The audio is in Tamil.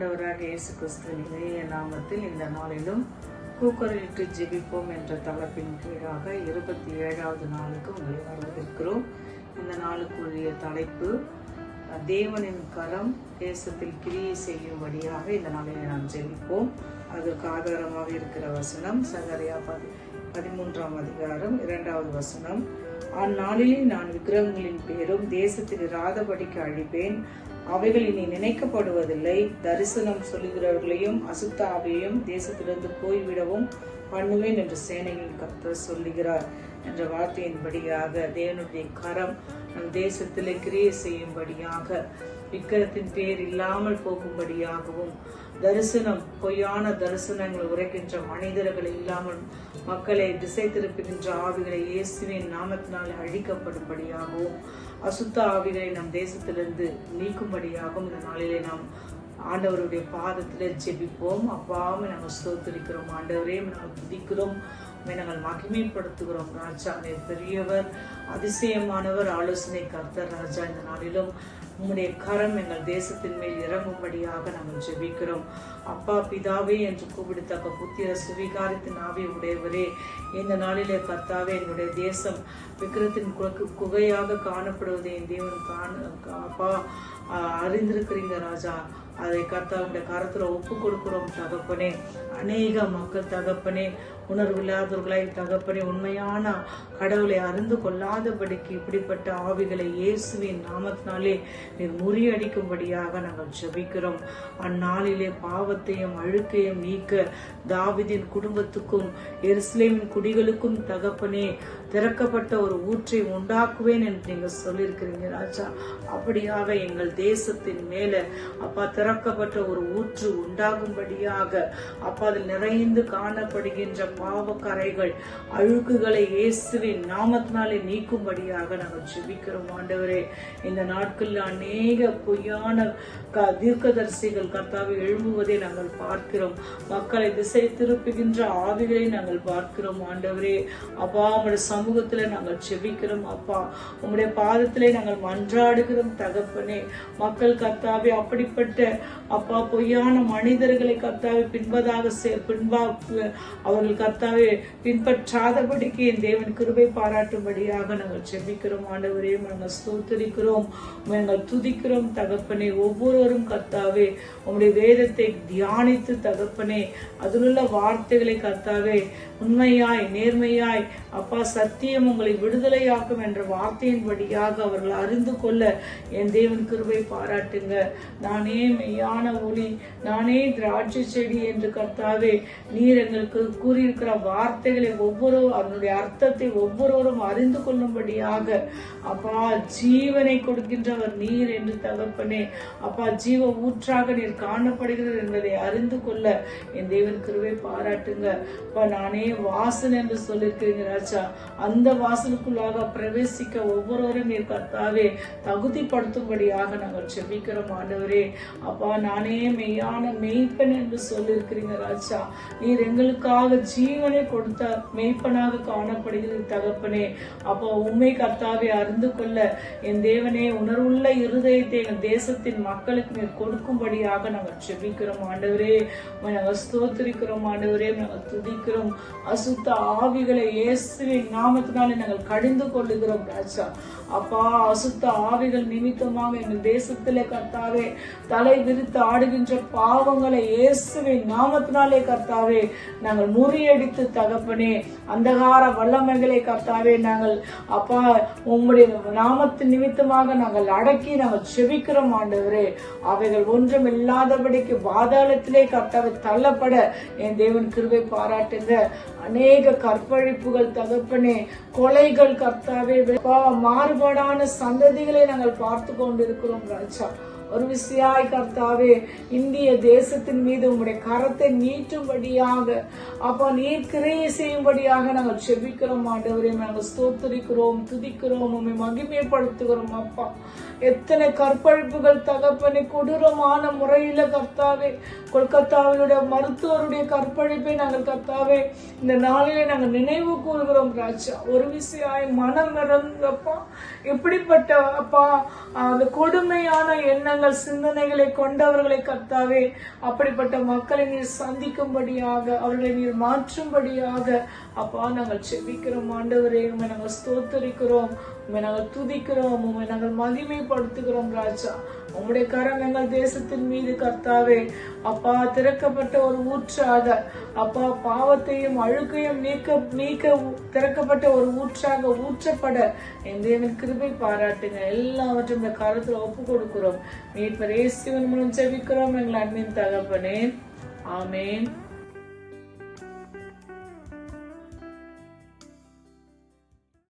ஆண்டவராக இயேசு கிறிஸ்துவின் இணைய நாமத்தில் இந்த நாளிலும் கூக்கரலிட்டு ஜெபிப்போம் என்ற தலைப்பின் கீழாக இருபத்தி ஏழாவது நாளுக்கு உங்களை வரவேற்கிறோம். இந்த நாளுக்குரிய தலைப்பு தேவனின் கரம் தேசத்தில் கிரியை செய்யும்படியாக இந்த நாளில் நாம் ஜெபிப்போம். அதற்கு ஆதாரமாக இருக்கிற வசனம் சகரியா பதி பதிமூன்றாம் அதிகாரம் இரண்டாவது வசனம். அந்நாளிலே நான் விக்கிரகங்களின் பேரும் தேசத்தில் ராதபடிக்கு அழிப்பேன். அவைகள் இனி நினைக்கப்படுவதில்லை. தரிசனம் சொல்லுகிறவர்களையும் அசுத்த ஆவியையும் தேசத்திலிருந்து போய்விடவும் பண்ணுவேன் என்று சேனையின் கர்த்தர் சொல்லுகிறார். என்ற வார்த்தையின்படியாக தேவனுடைய கரம் நம் தேசத்திலே கிரியை செய்யும்படியாக விக்கிரத்தின் பேர் இல்லாமல் போகும்படியாகவும் தரிசனம் பொய்யான தரிசனங்கள் உரைக்கின்ற மனிதர்கள் இல்லாமல் மக்களை திசை திருப்புகின்ற ஆவிகளை இயேசுவின் நாமத்தினால் அழிக்கப்படும்படியாகவும் அசுத்த ஆவிகளை நம் தேசத்திலிருந்து நீக்கும்படியாகவும் இந்த நாளிலே நாம் ஆண்டவருடைய பாதத்தில் ஜெபிப்போம். அப்பாவும் நாங்கள் ஸ்தோத்திரிக்கிறோம். ஆண்டவரே நாங்கள் துதிக்கிறோம். நாங்கள் மகிமைப்படுத்துகிறோம். ராஜா பெரியவர் அதிசயமானவர் ஆலோசனை கர்த்தர் ராஜா. இந்த நாளிலும் உம்முடைய கரம் எங்கள் தேசத்தின் மேல் இறங்கும்படியாக நாங்கள் ஜெபிக்கிறோம். அப்பா பிதாவே என்று கூப்பிடுத்தக்க புத்திர சுவீகாரத்தின் ஆவி உடையவரே இந்த நாளிலே கர்த்தாவே என்னுடைய தேசம் விக்கிரத்தின் குக- குகையாக காணப்படுவதை என் தேவன் காண அப்பா அறிந்திருக்கிறீங்க ராஜா. அதை கர்த்தாவுடைய கரத்துல ஒப்பு கொடுக்கிறோம் தகப்பனே. அநேக மக்கள் தகப்பனே உணர்வில்லாதவர்களாய் தகப்பனே உண்மையான கடவுளை அறிந்து கொள்ளாதபடிக்கு இப்படிப்பட்ட ஆவிகளை இயேசுவின் நாமத்தினாலே நீர் முறியடிக்கும்படியாக நாங்கள் ஜபிக்கிறோம். அந்நாளிலே பாவத்தையும் அழுக்கையும் நீக்க தாவிதின் குடும்பத்துக்கும் எருசலேமின் குடிகளுக்கும் தகப்பனே திறக்கப்பட்ட ஒரு ஊற்றை உண்டாக்குவேன் என்று நீங்க சொல்லியிருக்கிறீங்க ராஜா. அப்படியாக எங்கள் தேசத்தின் மேல அப்பா திறக்கப்பட்ட ஒரு ஊற்று உண்டாகும்படியாக அப்பா அதில் நிறைந்து காணப்படுகின்ற பாவக்கரைகள் அழுக்குகளை இயேசுவின் நாமத்தினாலே நீக்கும்படியாக நாங்கள் ஜெபிக்கிறோம் ஆண்டவரே. இந்த நாட்களில் அநேக பொய்யான க தீர்க்கதரிசிகள் கர்த்தாவை எழும்புவதை நாங்கள் பார்க்கிறோம். மக்களை திசை திருப்புகின்ற ஆவிகளை நாங்கள் பார்க்கிறோம் ஆண்டவரே. அப்பா உங்களுடைய சமூகத்தில் நாங்கள் ஜெபிக்கிறோம் அப்பா. உங்களுடைய பாதத்திலே நாங்கள் மன்றாடுகிறோம் தகப்பனே. மக்கள் கத்தாவே அப்படிப்பட்ட அப்பா பொய்யான மனிதர்களை கத்தாவே பின்பதாக சே- பின்பா அவர்கள் கத்தாவே பின்பற்றாதபடிக்கு என் தேவன் கிருபை பாராட்டும்படியாக நாங்கள் ஜெபிக்கிறோம் ஆண்டவரையும் நாங்கள் ஸ்தோத்தரிக்கிறோம் நாங்கள் துதிக்கிறோம் தகப்பனே. ஒவ்வொருவரும் கத்தாவே உங்களுடைய வேதத்தை தியானித்து தகப்பனே. அதிலுள்ள வார்த்தைகளை கத்தாவே உண்மையாய் நேர்மையாய் அப்பா சத் சத்தியம் உங்களை விடுதலையாக்கும் என்ற வார்த்தையின்படியாக அவர்கள் அறிந்து கொள்ள என் தேவன் கிருபை பாராட்டுங்க. நானே மெய்யான ஒளி நானே திராட்சை செடி என்று கர்த்தாவே நீர் எங்களுக்கு கூறியிருக்கிற வார்த்தைகளை ஒவ்வொரு அதனுடைய அர்த்தத்தை ஒவ்வொருவரும் அறிந்து கொள்ளும்படியாக அப்பா ஜீவனை கொடுக்கின்றவர் நீர் என்று தகப்பனே. அப்பா ஜீவ ஊற்றாக நீர் காணப்படுகிறது என்பதை அறிந்து கொள்ள என் தேவன் கிருபை பாராட்டுங்க. அப்பா நானே வாசன் என்று சொல்லியிருக்கிறீங்க ராஜா. அந்த வாசலுக்குள்ளாக பிரவேசிக்க ஒவ்வொருவரும் நீர் கர்த்தாவே தகுதிப்படுத்தும்படியாக நாங்கள் செபிக்கிறோம் ஆண்டவரே. அப்பா நானே மெய்யான மெய்ப்பன் என்று சொல்லியிருக்கிறீங்க ராஜா. நீர் எங்களுக்காக ஜீவனை கொடுத்த மெய்ப்பனாக காணப்படுகிறது தகப்பனே. அப்போ உண்மை கர்த்தாவே அறிந்து கொள்ள என் தேவனே உணர்வுள்ள இருதயத்தை எங்கள் தேசத்தின் மக்களுக்கு நீர் கொடுக்கும்படியாக நாங்கள் செபிக்கிறோம் ஆண்டவரே. நாங்கள் ஸ்தோத்திரிக்கிறோம் ஆண்டவரே. நாங்கள் துதிக்கிறோம். அசுத்த ஆவிகளை இயேசுவின் நாமத்தினாலே நாங்கள் கடிந்து கொள்ளுகிறோம் ராஜா. அப்பா அசுத்த ஆவிகள் நிமித்தமாக எங்கள் தேசத்திலே கர்த்தாவே தலை விரித்து ஆடுகின்ற பாவங்களை இயேசுவை நாமத்தினாலே கர்த்தாவே நாங்கள் முறியடித்து தகப்பனே அந்தகார வல்லமைகளை கர்த்தாவே நாங்கள் அப்பா உங்களுடைய நாமத்தின் நிமித்தமாக நாங்கள் அடக்கி நாங்கள் செபிக்கிறோம் ஆண்டவரே. அவைகள் ஒன்றும் இல்லாதபடிக்கு பாதாளத்திலே கர்த்தாவை தள்ளப்பட என் தேவன் கிருபை பாராட்டுங்க. அநேக கற்பழிப்புகள் தகப்பனே கொலைகள் கர்த்தாவே மாறுபாடான சந்ததிகளை நாங்கள் பார்த்து கொண்டிருக்கிறோம் ராஜா. ஒரு விசியாய் கர்த்தாவே இந்திய தேசத்தின் மீது உங்களுடைய கரத்தை நீட்டும்படியாக அப்பா நீர் கிரையை செய்யும்படியாக நாங்கள் செபிக்கிறோம் ஆண்டவரே. நாங்கள் ஸ்தோத்தரிக்கிறோம் துதிக்கிறோம் உண்மை மகிமைப்படுத்துகிறோம் அப்பா. எத்தனை கற்பழிப்புகள் தகப்பனை கொடூரமான முறையில் கர்த்தாவே கொல்கத்தாவினுடைய மருத்துவருடைய கற்பழிப்பை நாங்கள் கர்த்தாவே இந்த நாளிலே நாங்கள் நினைவு கூறுகிறோம் ராஜா. ஒரு விசையாய் மனம் இறங்கப்பா இப்படிப்பட்ட அப்பா அந்த கொடுமையான எண்ணங்கள் எண்ணங்கள் சிந்தனைகளை கொண்டவர்களை கர்த்தாவே அப்படிப்பட்ட மக்களை நீர் சந்திக்கும்படியாக அவர்களை நீர் மாற்றும்படியாக அப்பா நாங்கள் செபிக்கிறோம் ஆண்டவரே உண்மை நாங்கள் ஸ்தோத்தரிக்கிறோம் உண்மை நாங்கள் துதிக்கிறோம் உண்மை நாங்கள் மகிமைப்படுத்துகிறோம் ராஜா. உங்களுடைய கரம் எங்கள் தேசத்தின் மீது கர்த்தாவே அப்பா திறக்கப்பட்ட ஒரு ஊற்றாக அப்பா பாவத்தையும் அழுக்கையும் நீக்க நீக்க திறக்கப்பட்ட ஒரு ஊற்றாக ஊற்றப்பட என் தேவன் கிருபை பாராட்டுங்க. எல்லாவற்றும் இந்த காலத்தில் ஒப்பு கொடுக்கிறோம் மீட்பர் இயேசுவின் மூலம் ஜெபிக்கிறோம். எங்கள் அன்பின் தகப்பனே. ஆமேன்.